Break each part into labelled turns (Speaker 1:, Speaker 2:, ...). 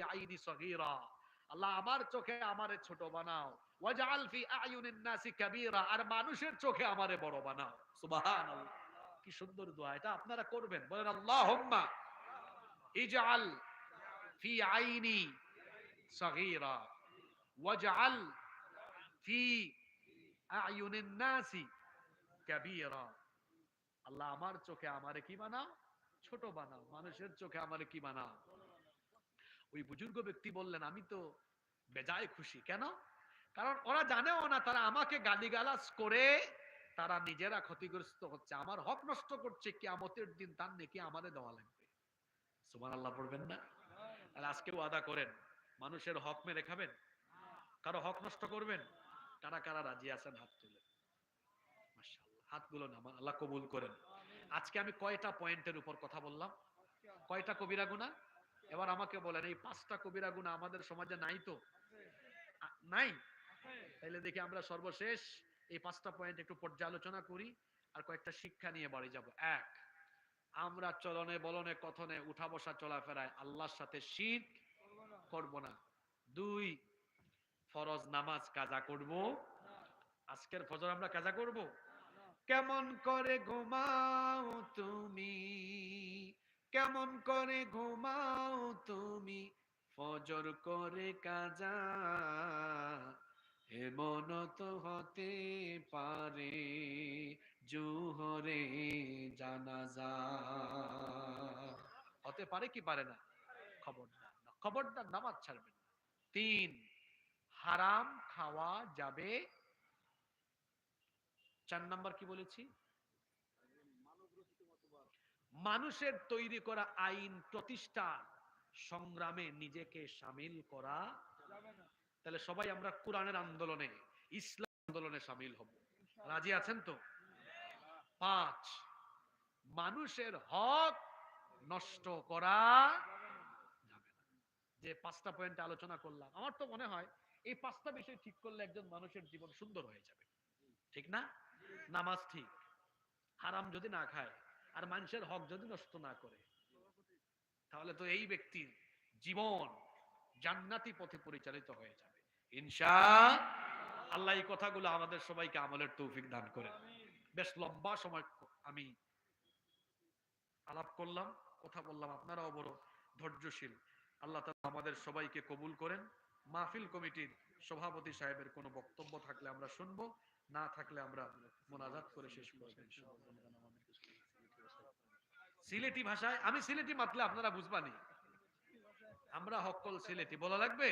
Speaker 1: আইনি সগীরা। আল্লাহ আমার চোখে আমারে ছোট বানাও। ওয়াজআল ফি আয়ুনিন নাসি কাবীরা। আর মানুষের চোখে আমারে বড় বানাও। সুবহানাল্লাহ। কি সুন্দর দোয়া। এটা আপনারা করবেন। বলেন, আল্লাহুম্মা ইজআল ফি আইনি ওয়াজআল ফি আয়ুনিন নাসি কাবীরা। আল্লাহ আমার চোখে আমারে কি বানাও? ছোট বানাও। মানুষের চোখে আমারে কি বানাও? ওই বুজুর্গ ব্যক্তি বললেন, আমি তো বেজায় খুশি। কেন? কারণ ওরা জানেও না, তারা আমাকে গালিগালাজ করে তারা নিজেরা ক্ষতিগ্রস্ত হচ্ছে। আমার হক নষ্ট করছে, কিয়ামতের দিন তার নাকি আমারে দেওয়া লাগবে। সুমান আল্লাহ পড়বেন না? আর আজকে ওয়াদা করেন, মানুষের হক মেরে খাবেন? কারও হক নষ্ট করবেন? কারা কারা রাজি আছেন, হাত তুলে। হাতগুলো না আল্লাহ কবুল করেন। আজকে আমি কয়টা পয়েন্টের উপর কথা বললাম? কয়টা কবিরা গুণা এবার আমাকে বলেন, এই পাঁচটা কবিরা গুণা আমাদের সমাজে নাই তো? নাই? তাইলে দেখি আমরা সর্বশেষ এই পাঁচটা পয়েন্ট একটু পর্যালোচনা করি আর কয়েকটা শিক্ষা নিয়ে বাড়ি যাব। এক, আমরা চলনে বলনে কথনে উঠা বসা চলাফেরায় আল্লাহর সাথে শীত করব না। দুই, ফরজ নামাজ কাজা করব? আজকের ফজর আমরা কাজা করব? কেমন করে ঘুমাও? কেমন করে ঘুমাও তুমি? ফজর করে কাজা। এমন তো হতে পারে জুহরে জানাজা। হতে পারে কি পারে না? খবরদার না, খবরদার নামাজ ছাড়বেন না। তিন, হারাম খাওয়া যাবে। চার নাম্বার কি বলেছি? মানুষের তৈরি করা আইন প্রতিষ্ঠা সংগ্রামে নিজেকে সামিল করা তাহলে সবাই আমরা কোরআনের আন্দোলনে, ইসলাম আন্দোলনে সামিল হব। রাজি আছেন তো? পাঁচ, মানুষের হক নষ্ট করা যাবে না। যে পাঁচটা পয়েন্ট আলোচনা করলাম, আমার তো মনে হয় এই পাঁচটা বিষয় ঠিক করলে একজন মানুষের জীবন সুন্দর হয়ে যাবে। ঠিক না? নামাজ ঠিক, হারাম যদি না খায় আর মানুষের হক যদি নষ্ট না করে, তাহলে তো এই ব্যক্তির জীবন জান্নাতি পথে পরিচালিত হয়ে যাবে। ইনশা আল্লাহ এই কথাগুলো আমাদের সবাইকে আমলের তৌফিক দান করেন। বেশ লম্বা সময় আমি আলাপ করলাম, কথা বললাম, আপনারাও বড় ধৈর্যশীল। আল্লাহ তাআলা আমাদের সবাইকে কবুল করেন। মাহফিল কমিটির সভাপতি সাহেবের কোনো বক্তব্য থাকলে আমরা শুনব, না থাকলে আমরা মোনাজাত করে শেষ করব সিলেটি ভাষায় আমি সিলেটি মাতলে আপনারা বুঝবানি। আমরা হকল সিলেটি বলা লাগবে?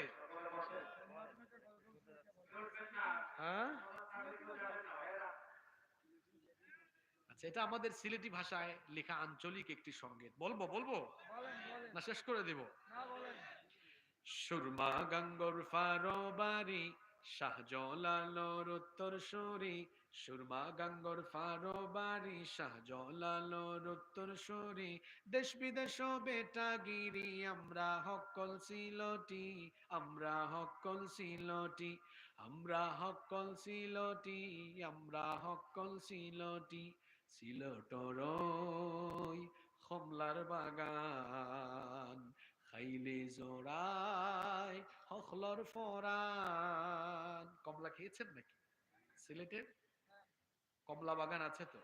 Speaker 1: হ্যাঁ? আচ্ছা এটা আমাদের সিলেটি ভাষায় লেখা আঞ্চলিক একটি সংগীত বলব বলব? না শেষ করে দেব। সুরমা গঙ্গর ফারবারি শাহজলালোর উত্তর সরি সুরমা গঙ্গর ফারবারি শাহজলালোর উত্তর সরি। দেশ বিদেশ বেটা গিরি, আমরা হকল সিলটি, আমরা হকল সিলটি, আমরা হকল সিলটি, আমরা হকল সিলটি সিলটরই কমলার বাগান। খাইলে জোড়াই হখলর ফরান। কমলা খেয়েছেন নাকি? সিলেটের? কমলা বাগান আছে তো?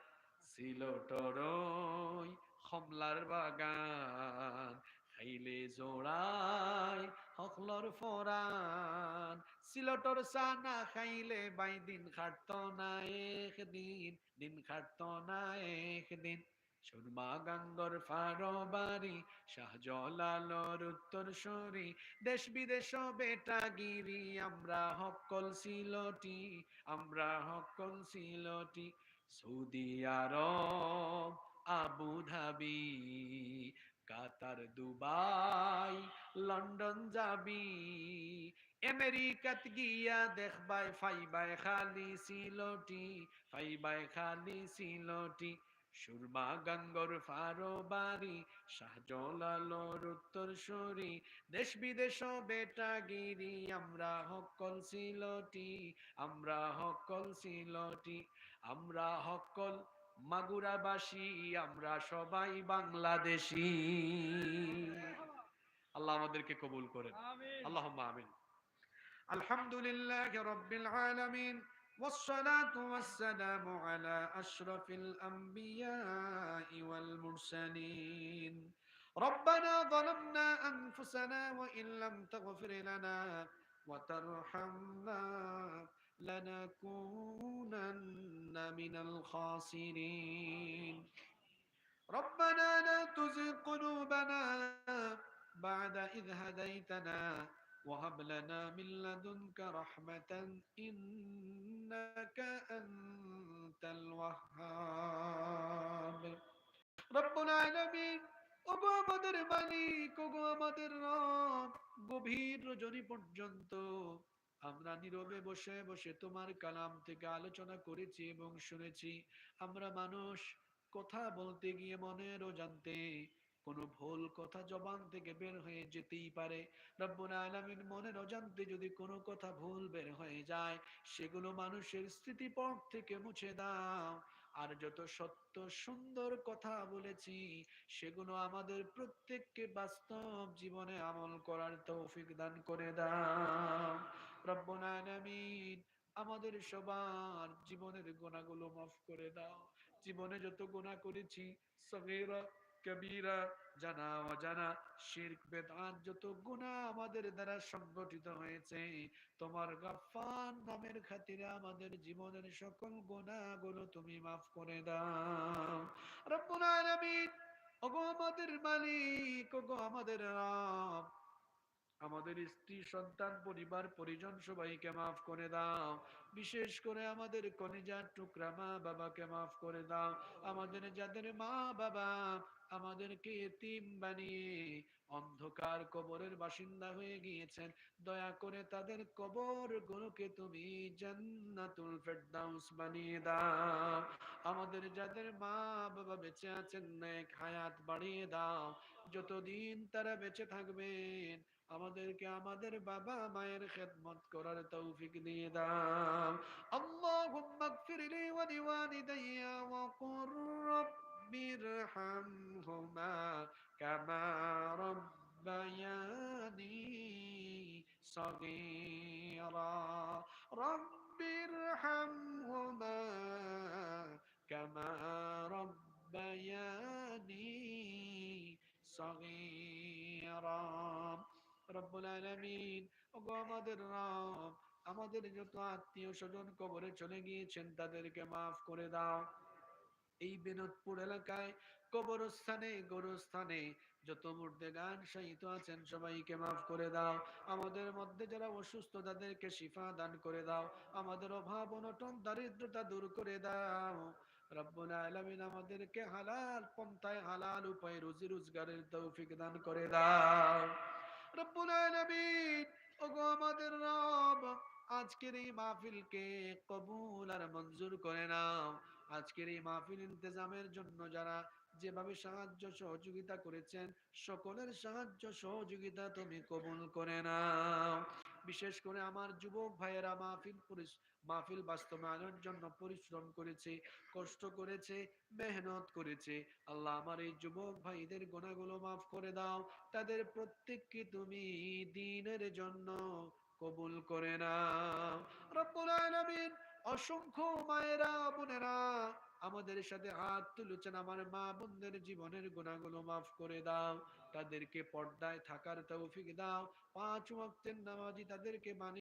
Speaker 1: ছিল সিলটরই কমলার বাগান, খাইলে জোড়াই হকলর ফরান। সিলটর সানা খাইলে বাই দিন খাটত না, একদিন দিন খাটত না, একদিন সুরমা গাঙ্গর ফারবারি শাহজলালর উত্তর সরি। দেশ বিদেশ আমরা হকল সিলটি, আমরা হকল Sylheti. Saudi Arab, Abu Dhabi, Qatar Dubai, London যাবি। আমেরিকাত গিয়া দেখবাই ফাইবাই খালি সিলটি ফাইবাই খালি সিলটি। সুরমা গঙ্গর ফারবারি শাহজলালোর উত্তর সরি দেশ বিদেশ বেটা গিরি আমরা হকল সিলটি আমরা হকল সিলটি আমরা হকল মাগুরাবাসী আমরা সবাই বাংলাদেশী। আল্লাহ আমাদেরকে কবুল করেন। আল্লাহ আমিন। আলহামদুলিল্লাহ রব্বিল আলামিন। والصلاة والسلام على أشرف الأنبياء والمرسلين. ربنا ظلمنا أنفسنا وإن لم تغفر لنا وترحمنا لنكونن من الخاسرين. ربنا لا تزغ قلوبنا بعد إذ هديتنا وهب لنا من لدنك رحمة إنك أنت الوهاب رب العالمين ওগো আমাদের মালিক ওগো আমাদের রব গভীর রজনী পর্যন্ত আমরা নীরবে বসে বসে তোমার কালাম থেকে আলোচনা করেছি এবং শুনেছি আমরা মানুষ কথা বলতে গিয়ে মনের জানতে কোনো ভুল কথা জবান থেকে বের হয়ে যেতেই পারে। রব্বুল আলামিন মনের অজান্তে যদি কোনো কথা ভুল বের হয়ে যায়, সেগুলো মানুষের স্মৃতিপট থেকে মুছে দাও। আর যত সত্য সুন্দর কথা বলেছি, সেগুলো আমাদের প্রত্যেককে বাস্তব জীবনে আমল করার তৌফিক দান করে দাও। রব্বুল আলামিন আমাদের সবার জীবনের গোনাগুলো মাফ করে দাও। জীবনে যত গোনা করেছি সগীরা কবিরা, জানা অজানা, শির্ক বেদান যত গুণা আমাদের দ্বারা সংগঠিত হয়েছে, তোমার গাফফার নামের খাতিরে আমাদের জীবনের সকল গুণাগুলো তুমি মাফ করে দাও। রব্বুল আলামিন, ওগো আমাদের মালিক, ওগো আমাদের রব আমাদের স্ত্রী, সন্তান, পরিবার, পরিজন সবাইকে মাফ করে দাও। বিশেষ করে আমাদের কনিজার টুকরা মা বাবাকে মাফ করে দাও। আমাদের যাদের মা বাবা আমাদেরকে এতিম বানিয়ে অন্ধকার কবরের বাসিন্দা হয়ে গিয়েছেন, দয়া করে তাদের কবর গুলোকে তুমি জান্নাতুল ফেরদাউস বানিয়ে দাও। আমাদের যাদের মা বাবা বেঁচে আছেন, নেক হায়াত বাড়িয়ে দাও। যতদিন তারা বেঁচে থাকবেন আমাদেরকে আমাদের বাবা মায়ের খেদমত করার তৌফিক দিয়ে দাও আল্লাহুম্মা গফিরলি ওয়া লিওয়ালিদাইয়া ওয়া কুর রাব্বির হামহুমা কামা রব্বায়ানি صغيرا رب ارحمهما كما ربياني صغيرا রব্বুল আলামিন। ওগো আমাদের রব, আমাদের যত আত্মীয় স্বজন কবরে চলে গিয়েছেন, তাদেরকে মাফ করে দাও। এই বিনোদপুর এলাকায় কবরস্থানে, গোরস্থানে যত মুর্দে গান শাহিত আছেন, সবাইকে মাফ করে দাও। আমাদের মধ্যে যারা অসুস্থ, তাদেরকে শিফা দান করে দাও। আমাদের অভাব, অনটন, দারিদ্রতা দূর করে দাও। রব্বুল আলামিন আমাদেরকে হালাল পন্থায়, হালাল উপায়ে রুজি রোজগারের তৌফিক দান করে দাও। আমাদের রব, আজকের এই মাহফিলকে কবুল আর মঞ্জুর করে নাও। আজকের এই মাহফিল ইন্তজামের জন্য যারা যেভাবে সাহায্য সহযোগিতা করেছেন, সকলের সাহায্য সহযোগিতা তুমি কবুল করে নাও। বিশেষ করে আমার যুবক ভাইয়েরা মাহফিল মাহফিল বাস্তবায়নের জন্য পরিশ্রম করেছে, কষ্ট করেছে, মেহনত করেছে। আল্লাহ আমার এই যুবক ভাইদের গোনাগুলো মাফ করে দাও। তাদের প্রত্যেককে তুমি দিনের জন্য কবুল করে নাও। রব্বুল আলামিন অসংখ্য মায়েরা, বোনেরা আমাদের সাথে হাত তুলেছেন আমার মা বোনদের জীবনের গুণাগুলো মাফ করে দাও। তাদেরকে পর্দায় থাকার তৌফিক দাও। পাঁচ ওয়াক্তের নামাজি তাদেরকে মানি